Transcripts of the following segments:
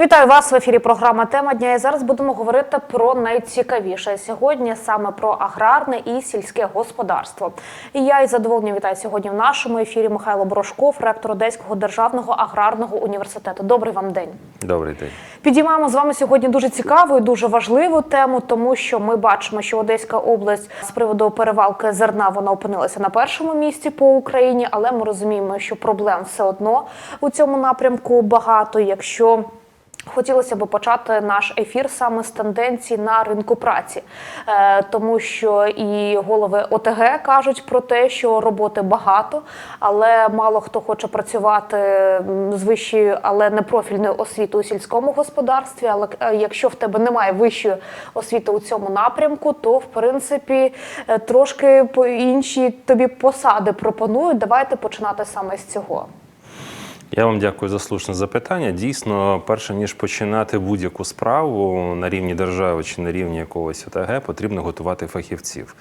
Вітаю вас в ефірі. Програма Тема дня. І зараз будемо говорити про найцікавіше сьогодні саме про аграрне і сільське господарство. І я із задоволенням вітаю сьогодні в нашому ефірі Михайло Брошков, ректор Одеського державного аграрного університету. Добрий вам день. Добрий день. Підіймаємо з вами сьогодні дуже цікаву і дуже важливу тему, тому що ми бачимо, що Одеська область з приводу перевалки зерна вона опинилася на першому місці по Україні, але ми розуміємо, що проблем все одно у цьому напрямку багато. Якщо Хотілося б почати наш ефір саме з тенденцій на ринку праці, Е, тому що і голови ОТГ кажуть про те, що роботи багато, але мало хто хоче працювати з вищою, але не профільною освітою у сільському господарстві. Але е, якщо в тебе немає вищої освіти у цьому напрямку, то в принципі е, трошки по інші тобі посади пропонують. Давайте починати саме з цього. Я вам дякую за слушне запитання. Дійсно, перше ніж починати будь-яку справу на рівні держави чи на рівні якогось ОТГ, потрібно готувати фахівців.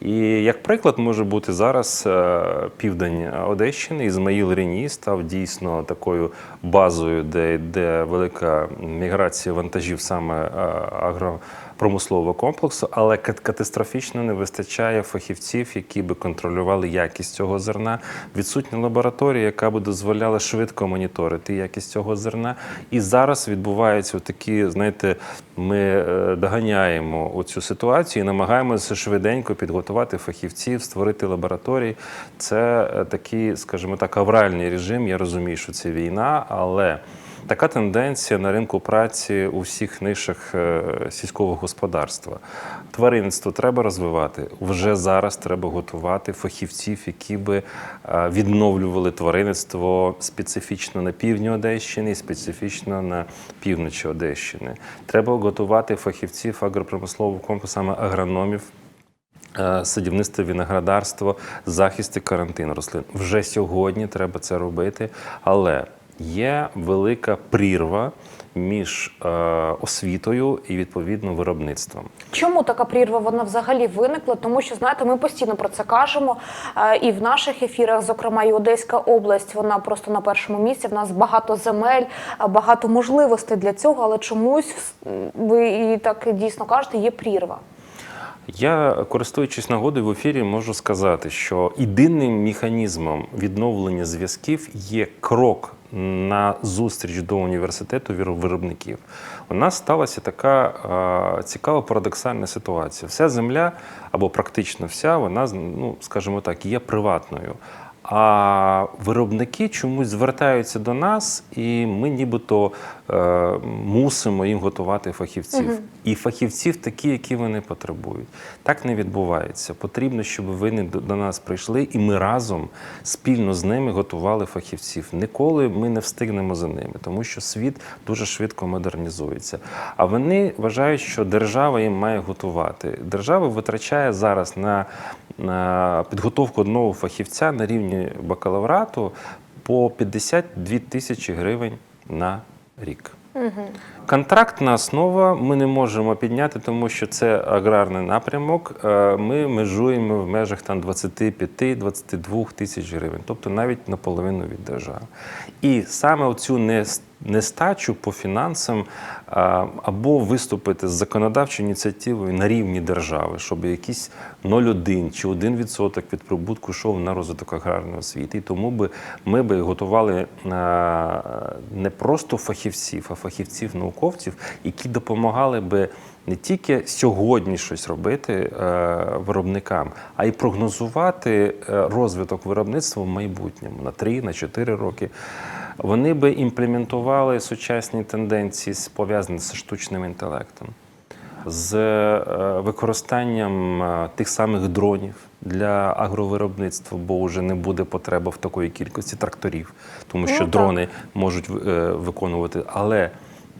І як приклад може бути зараз е, південь Одещини. Ізмаїл Рені став дійсно такою базою, де йде велика міграція вантажів саме е, агропромислового комплексу, але катастрофічно не вистачає фахівців, які би контролювали якість цього зерна. Відсутня лабораторія, яка би дозволяла швидко моніторити якість цього зерна. І зараз відбуваються такі, знаєте, ми е, доганяємо оцю ситуацію і намагаємося швиденько підготувати фахівців, створити лабораторії. Це е, такий, скажімо так, авральний режим. Я розумію, що це війна, але. Така тенденція на ринку праці у всіх нишах е, сільського господарства. Тваринництво треба розвивати. Вже зараз треба готувати фахівців, які би е, відновлювали тваринництво специфічно на півдні Одещини і специфічно на півночі Одещини. Треба готувати фахівців агропромислового комплексу, саме агрономів. Е, Садівництво, виноградарство, захист і карантин рослин. Вже сьогодні треба це робити, але є велика прірва між е, освітою і відповідно виробництвом. Чому така прірва вона взагалі виникла? Тому що знаєте, ми постійно про це кажемо. е, І в наших ефірах, зокрема, і Одеська область, вона просто на першому місці. В нас багато земель, е, багато можливостей для цього, але чомусь ви і так дійсно кажете, є прірва. Я, користуючись нагодою в ефірі, можу сказати, що єдиним механізмом відновлення зв'язків є крок на зустріч до університету Віровиробників. У нас сталася така е, цікава парадоксальна ситуація. Вся земля, або практично вся, вона, ну, скажімо так, є приватною. А виробники чомусь звертаються до нас, і ми нібито е, мусимо їм готувати фахівців. І фахівців такі, які вони потребують. Так не відбувається. Потрібно, щоб вони до, нас прийшли, і ми разом спільно з ними готували фахівців. Ніколи ми не встигнемо за ними, тому що світ дуже швидко модернізується. А вони вважають, що держава їм має готувати. Держава витрачає зараз на підготовку одного фахівця на рівні бакалаврату по 52 тисячі гривень на рік. Контрактна основа ми не можемо підняти, тому що це аграрний напрямок. Е, Ми межуємо в межах там 25-22 тисяч гривень, тобто навіть наполовину від держави. І саме нес- нестачу по фінансам або виступити з законодавчою ініціативою на рівні держави, щоб якийсь 0,1 чи 1% від прибутку йшов на розвиток аграрної освіти. І тому би ми би готували не просто фахівців, а фахівців-науковців, які допомагали би не тільки сьогодні щось робити е, виробникам, а й прогнозувати е, розвиток виробництва в майбутньому на 3 на 4 роки. Вони би імплементували сучасні тенденції, пов'язані з штучним інтелектом, з е, використанням тих самих дронів для агровиробництва, бо вже не буде потреба в такої кількості тракторів, тому що Ну, дрони можуть виконувати, але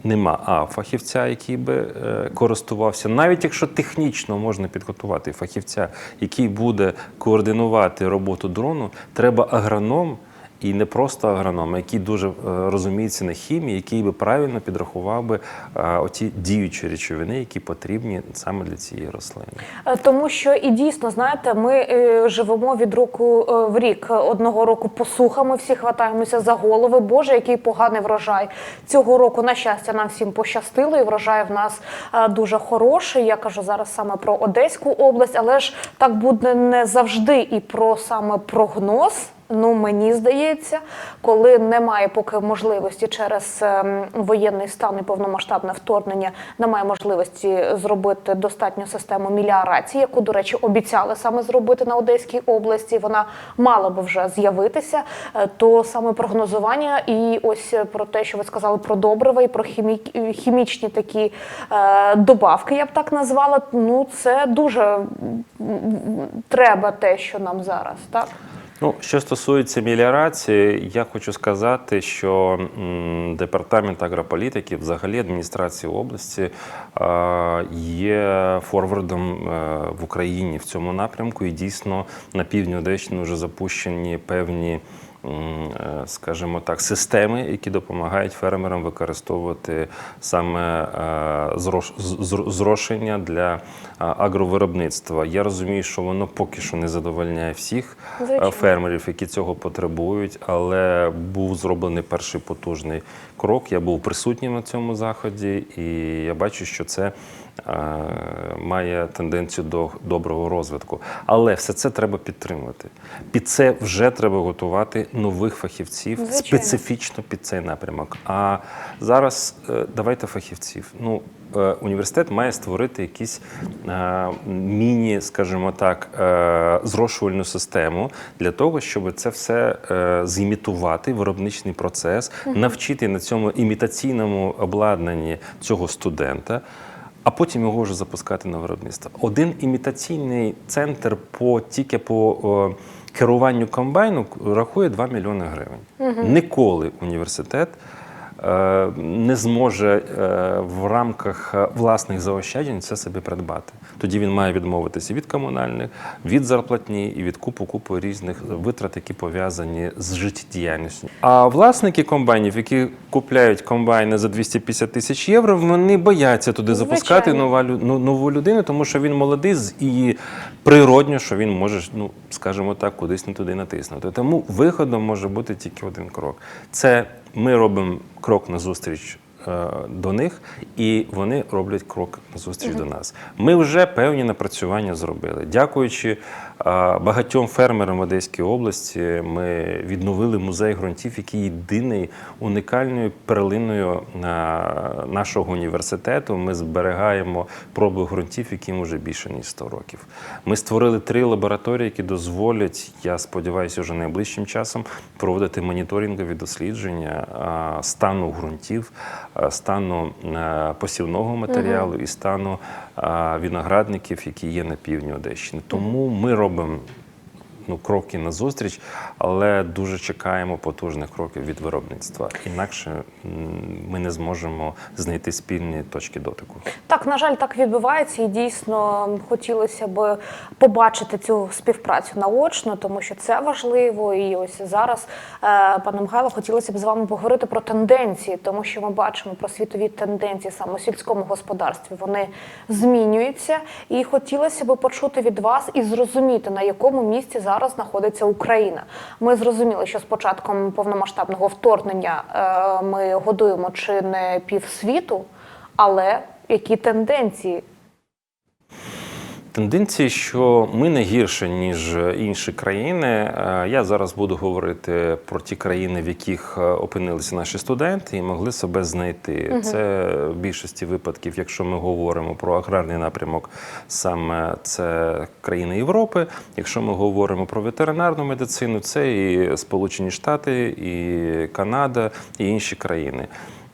нема а фахівця, який би е, користувався, навіть якщо технічно можна підготувати фахівця, який буде координувати роботу дрону, треба агроном. І не просто агроном, а який дуже е, розуміється на хімії, який би правильно підрахував би е, оті діючі речовини, які потрібні саме для цієї рослини. Е, Тому що і дійсно, знаєте, ми живемо від року в рік. Одного року посуха, ми всі хватаємося за голови. Боже, який поганий врожай. Цього року, на щастя, нам всім пощастило, і врожай в нас дуже хороший. Я кажу зараз саме про Одеську область, але ж так буде не завжди і про саме прогноз. Ну, мені здається, коли немає поки можливості через ем, воєнний стан і повномасштабне вторгнення, немає можливості зробити достатню систему міліорації, яку, до речі, обіцяли саме зробити на Одеській області. Вона мала би вже з'явитися. Е, То саме прогнозування і ось про те, що ви сказали про добрива і про хімі... хімічні такі е, добавки, я б так назвала. Ну це дуже треба те, що нам зараз, так. Ну, що стосується меліорації, я хочу сказати, що департамент агрополітики, взагалі адміністрації області, є форвардом е, в Україні в цьому напрямку. І дійсно на півдні Одещини вже запущені певні. е, Скажімо так, системи, які допомагають фермерам використовувати саме е, зрошення для агровиробництва. Я розумію, що воно поки що не задовольняє всіх е, Звичайно. фермерів, які цього потребують, але був зроблений перший потужний крок. Я був присутнім на цьому заході, і я бачу, що це е, має тенденцію до доброго розвитку. Але все це треба підтримувати. Під це вже треба готувати нових фахівців Звичайно. специфічно під цей напрямок. А зараз е, давайте фахівців. Ну, університет має створити якісь міні, скажімо так, е, зрошувальну систему для того, щоб це все е, зімітувати, виробничний процес, навчити на цьому імітаційному обладнанні цього студента. А потім його вже запускати на виробництво. Один імітаційний центр по тільки по о, керуванню комбайну рахує 2 мільйони гривень. Ніколи університет е, не зможе е, в рамках е, власних заощаджень це собі придбати. Тоді він має відмовитися від комунальних, від зарплатні і від купу купу різних витрат, які пов'язані з життєдіяльністю. А власники комбайнів, які купляють комбайни за 250 тисяч євро, вони бояться туди запускати Звичайно. нова лю- ну, нову людину, тому що він молодий і природньо, що він може, ну скажімо так, кудись не туди натиснути. Тому виходом може бути тільки один крок. Це ми робимо крок назустріч е, до них, і вони роблять крок назустріч до нас. Ми вже певні напрацювання зробили. Дякуючи багатьом фермерам в Одеській області, ми відновили музей ґрунтів, який єдиний унікальною перлиною нашого університету. Ми зберігаємо проби ґрунтів, яким вже більше ніж 100 років. Ми створили три лабораторії, які дозволять, я сподіваюся, вже найближчим часом проводити моніторингові дослідження стану ґрунтів, стану посівного матеріалу і стану виноградників, які є на півдні Одещини. Тому ми робимо. problem Ну, кроки назустріч, але дуже чекаємо потужних кроків від виробництва. Інакше ми не зможемо знайти спільні точки дотику. Так, на жаль, так відбувається, і дійсно хотілося б побачити цю співпрацю наочно, тому що це важливо. І ось зараз, е, пане Михайло, хотілося б з вами поговорити про тенденції, тому що ми бачимо про світові тенденції саме у сільському господарстві. Вони змінюються, і хотілося б почути від вас і зрозуміти, на якому місці зараз знаходиться Україна. Ми зрозуміли, що з початком повномасштабного вторгнення е, ми годуємо чи не півсвіту, але які тенденції? Тенденції, що ми не гірше, ніж інші країни. Е, Я зараз буду говорити про ті країни, в яких е, опинилися наші студенти і могли себе знайти. Це в більшості випадків, якщо ми говоримо про аграрний напрямок, саме це країни Європи. Якщо ми говоримо про ветеринарну медицину, це і Сполучені Штати, і Канада, і інші країни.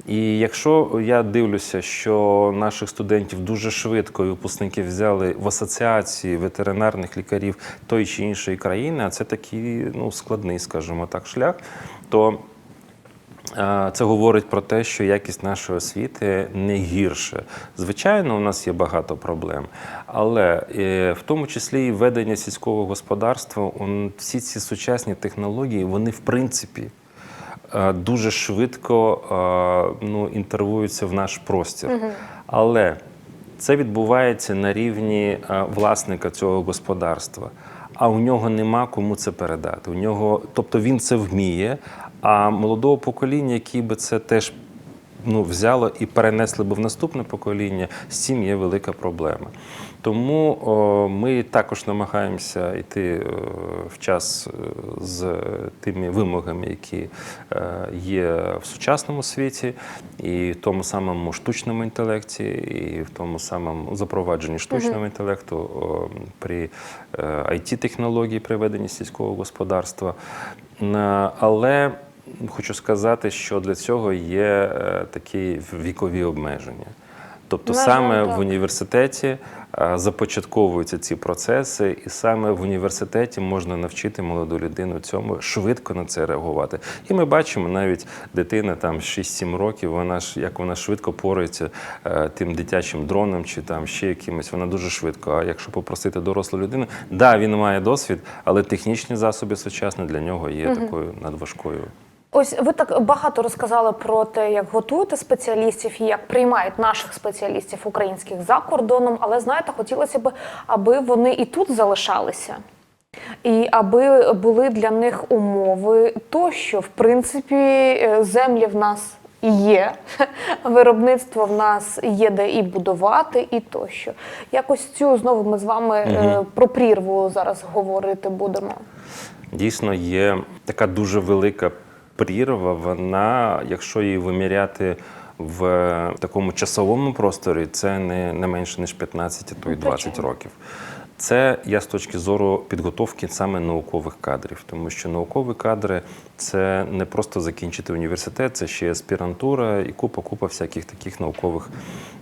І якщо я дивлюся, що наших студентів дуже швидко випускники взяли в асоціації ветеринарних лікарів тої чи іншої країни, а це такий ну, складний, скажімо так, шлях, то Е, Це говорить про те, що якість нашої освіти не гірше. Звичайно, у нас є багато проблем, але е, в тому числі і ведення сільського господарства, всі ці сучасні технології, вони в принципі дуже швидко е, ну, інтервуються в наш простір. Але це відбувається на рівні е, власника цього господарства. А у нього нема кому це передати. У нього, тобто він це вміє, а молодого покоління, який би це теж ну, взяло і перенесли би в наступне покоління, з цим є велика проблема. Тому о, ми також намагаємося йти е, в час е, з тими вимогами, які е, є в сучасному світі, і в тому самому штучному інтелекті, і в тому самому запровадженні штучного інтелекту о, при it технології при веденні сільського господарства. Але хочу сказати, що для цього є е, такі вікові обмеження. Тобто саме в університеті е, започатковуються ці процеси, і саме в університеті можна навчити молоду людину цьому швидко на це реагувати. І ми бачимо навіть дитина там 6-7 років, вона ж як вона швидко порається е, тим дитячим дроном чи там ще якимось, вона дуже швидко. А якщо попросити дорослу людину, да, він має досвід, але технічні засоби сучасні для нього є такою надважкою. Ось ви так багато розказали про те, як готуєте спеціалістів і як приймають наших спеціалістів українських за кордоном. Але знаєте, хотілося б, аби вони і тут залишалися. І аби були для них умови, то що в принципі е, землі в нас є, виробництво в нас є де і будувати, і тощо. Якось цю знову ми з вами е, про прірву зараз говорити будемо. Дійсно, є така дуже велика прірва. Вона, якщо її виміряти в такому часовому просторі, це не, не менше ніж 15, а то й 20 років. Це я з точки зору підготовки саме наукових кадрів, тому що наукові кадри це не просто закінчити університет, це ще аспірантура і купа купа всяких таких наукових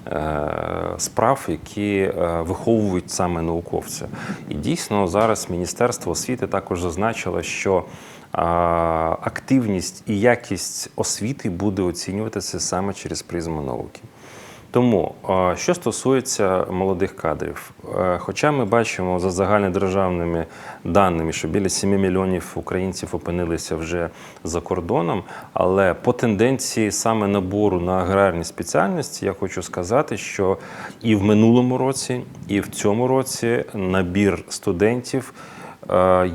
е, справ, які е, виховують саме науковця. І дійсно зараз Міністерство освіти також зазначило, що активність і якість освіти буде оцінюватися саме через призму науки. Тому, що стосується молодих кадрів, е, хоча ми бачимо за загальнодержавними даними, що біля 7 мільйонів українців опинилися вже за кордоном, але по тенденції саме набору на аграрні спеціальності я хочу сказати, що і в минулому році, і в цьому році набір студентів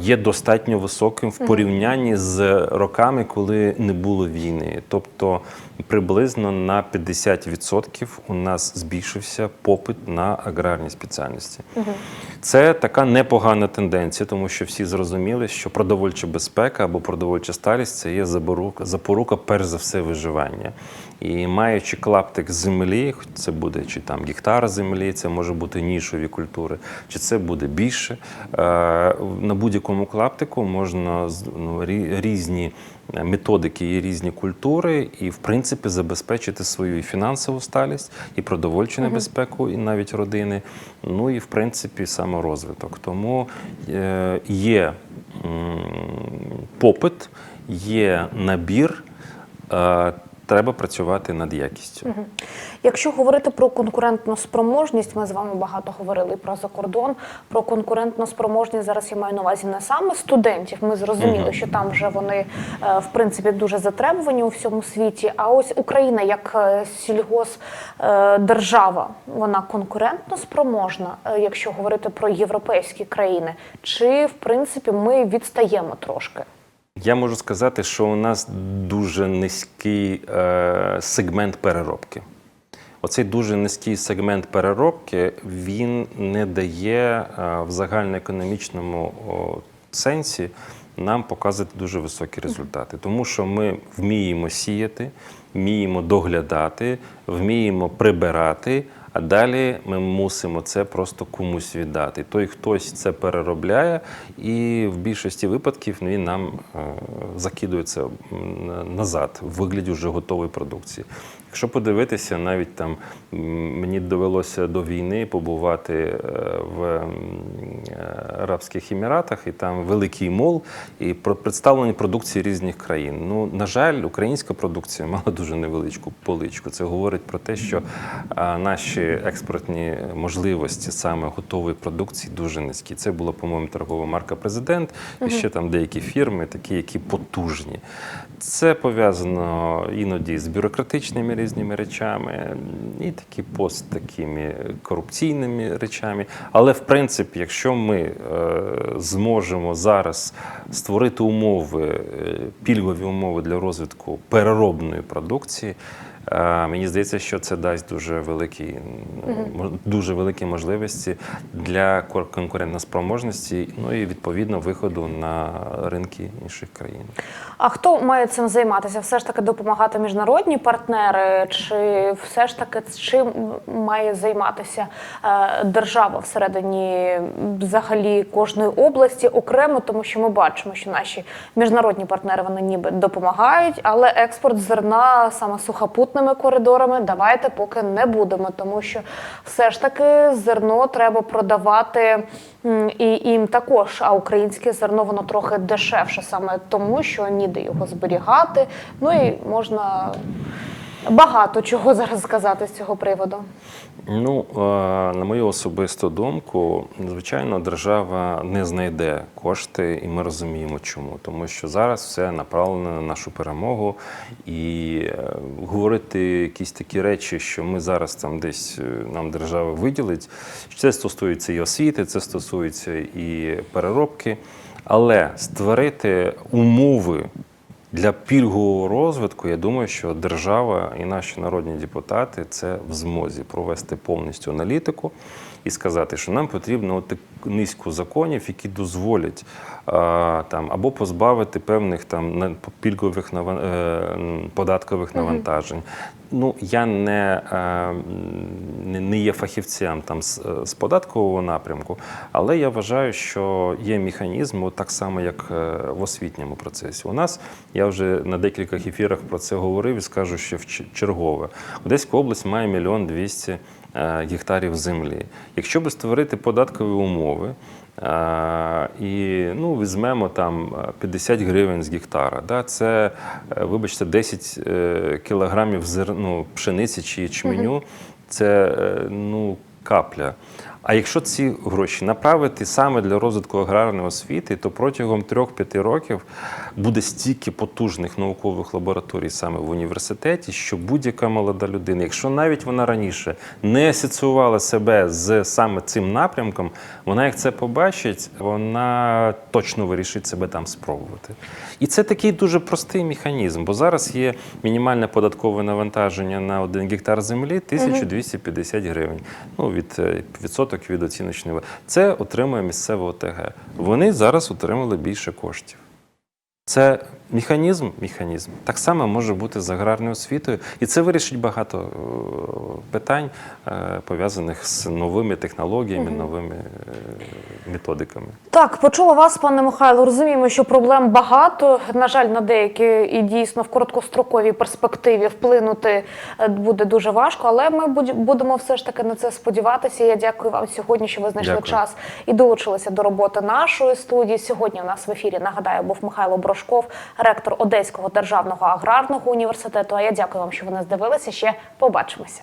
є достатньо високим в порівнянні з роками, коли не було війни. Тобто приблизно на 50% у нас збільшився попит на аграрні спеціальності. Це така непогана тенденція, тому що всі зрозуміли, що продовольча безпека або продовольча сталість це є запорука, запорука перш за все виживання. І маючи клаптик землі, це буде чи там гектар землі, це може бути нішові культури, чи це буде більше. е, На будь-якому клаптику можна ну, різні методики і різні культури, і в принципі забезпечити свою і фінансову сталість, і продовольчу небезпеку, і навіть родини. Ну і в принципі саморозвиток. Тому е, є попит, є набір. Е, Треба працювати над якістю. Якщо говорити про конкурентну спроможність, ми з вами багато говорили про закордон. Про конкурентну спроможність зараз я маю на увазі не саме студентів. Ми зрозуміли, що там вже вони е, в принципі дуже затребувані у всьому світі. А ось Україна як е, сільгос е, держава, вона конкурентно спроможна, е, якщо говорити про європейські країни, чи в принципі ми відстаємо трошки? Я можу сказати, що у нас дуже низький е, сегмент переробки. Оцей дуже низький сегмент переробки він не дає е, в загальноекономічному о, сенсі нам показувати дуже високі результати, тому що ми вміємо сіяти, вміємо доглядати, вміємо прибирати, А далі ми мусимо це просто комусь віддати. Той хтось це переробляє, і в більшості випадків він нам е, закидується м, назад в вигляді вже готової продукції. Якщо подивитися, навіть там мені довелося до війни побувати е, в е, Арабських Еміратах, і там великий мол, і представлені продукції різних країн. Ну, на жаль, українська продукція мала дуже невеличку поличку. Це говорить про те, що наші експортні можливості саме готової продукції дуже низькі. Це була, по-моєму, торгова марка Президент і ще там деякі фірми, такі, які потужні. Це пов'язано іноді з бюрократичними різними речами, і такі пост такими корупційними речами. Але в принципі, якщо ми е, зможемо зараз створити умови, е, пільгові умови для розвитку переробної продукції. Е, Мені здається, що це дасть дуже великі, дуже великі можливості для конкурентоспроможності, ну і відповідно виходу на ринки інших країн. А хто має цим займатися? Все ж таки допомагати міжнародні партнери, чи все ж таки чим має займатися е, держава всередині взагалі кожної області окремо, тому що ми бачимо, що наші міжнародні партнери вони ніби допомагають, але експорт зерна саме сухопутними коридорами давайте поки не будемо, тому що все ж таки зерно треба продавати і їм також. А українське зерно воно трохи дешевше, саме тому, що ніде його зберігати. Ну і можна багато чого зараз сказати з цього приводу. Ну, е, на мою особисту думку, звичайно, держава не знайде кошти, і ми розуміємо, чому. Тому що зараз все направлено на нашу перемогу, і е, говорити якісь такі речі, що ми зараз там десь е, нам держава виділить, це стосується і освіти, це стосується і переробки. Але створити умови для пільгового розвитку, я думаю, що держава і наші народні депутати це в змозі провести повністю аналітику і сказати, що нам потрібно от низку законів, які дозволять а, там або позбавити певних там пільгових наван- е, податкових навантажень. Ну я не, е, не, є фахівцем там з, е, з податкового напрямку, але я вважаю, що є механізм, от так само, як в освітньому процесі. У нас я вже на декількох ефірах про це говорив і скажу, що в чергове. Одеська область має мільйон двісті гектарів землі. Якщо би створити податкові умови. е, І ну, візьмемо там е, 50 гривень з гектара. Да? Це, е, вибачте, 10 е, кілограмів зер... ну, пшениці чи ячменю. Це е, ну, капля. А якщо ці гроші направити саме для розвитку аграрної освіти, то протягом 3-5 років буде стільки потужних наукових лабораторій саме в університеті, що будь-яка молода людина, якщо навіть вона раніше не асоціювала себе з саме цим напрямком, вона як це побачить, вона точно вирішить себе там спробувати. І це такий дуже простий механізм, бо зараз є мінімальне податкове навантаження на один гектар землі 1250 гривень. Ну, від е, відсоток від оціночної. Це отримує місцеве ОТГ. Вони зараз отримали більше коштів. Це механізм, механізм так само може бути з аграрною освітою, і це вирішить багато е, питань, е, пов'язаних з новими технологіями, новими е, методиками. Так, почула вас, пане Михайло. Розуміємо, що проблем багато. На жаль, на деякі і дійсно в короткостроковій перспективі вплинути буде дуже важко, але ми будемо все ж таки на це сподіватися. Я дякую вам сьогодні, що ви знайшли Дякую. час і долучилися до роботи нашої студії. Сьогодні у нас в ефірі нагадаю був Михайло Брошков, ректор Одеського державного аграрного університету. А я дякую вам, що ви нас дивилися. Ще побачимося.